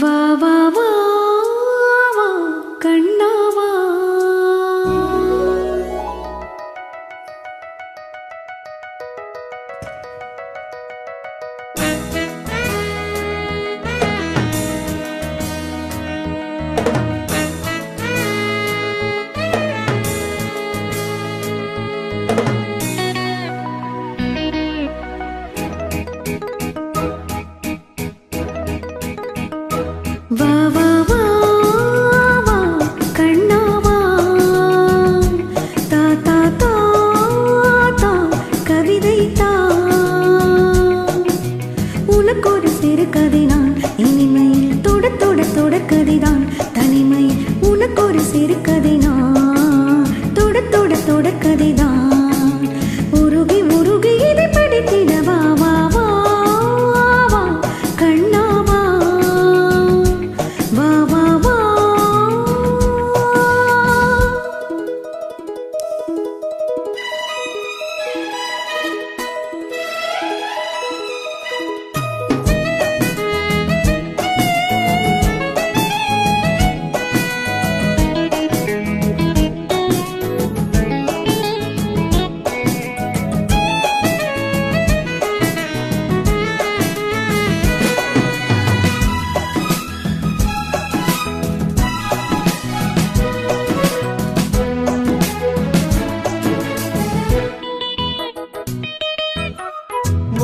va va உனக்கு ஒரு கதை நான் இனிமையில் தொட தொட தொடர் கதைதான். தனிமையில் உனக்கு ஒரு சிறு கதை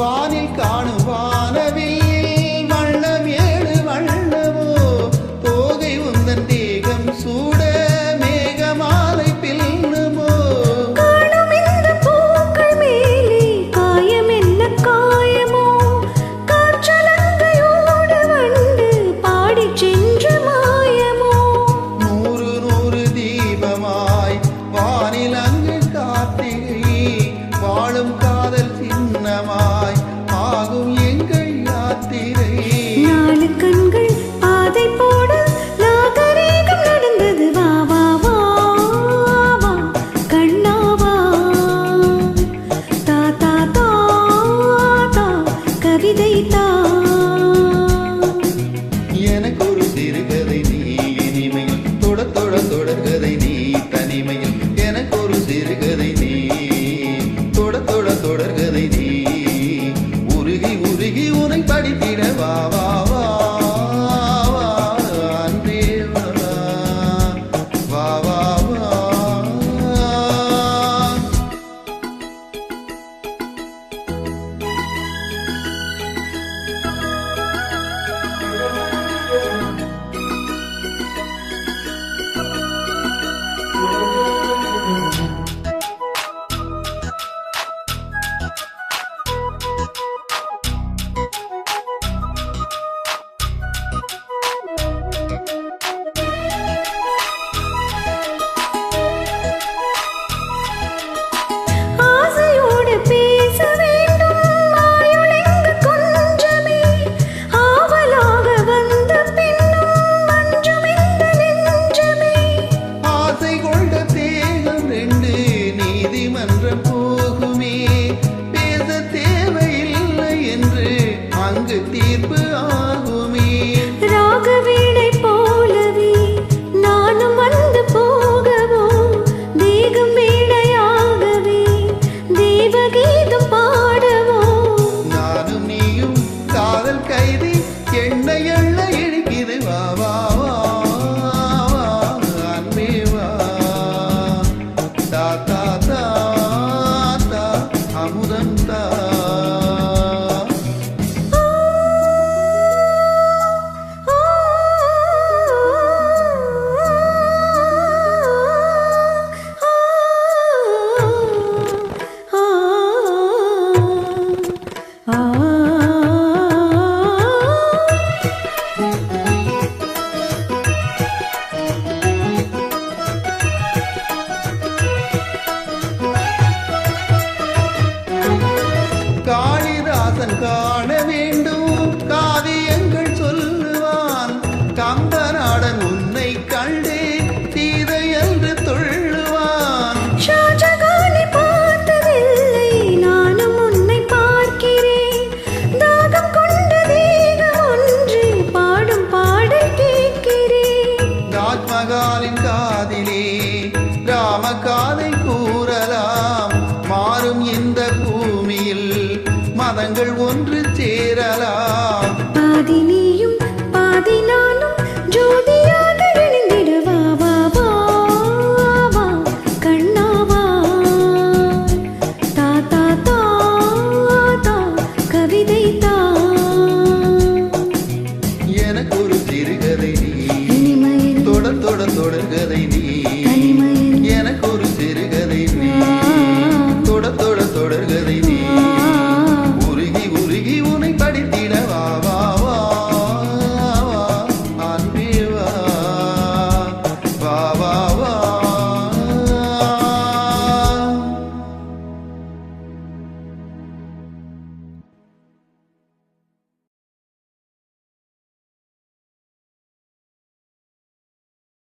வானில் காணும் I'm a amudantar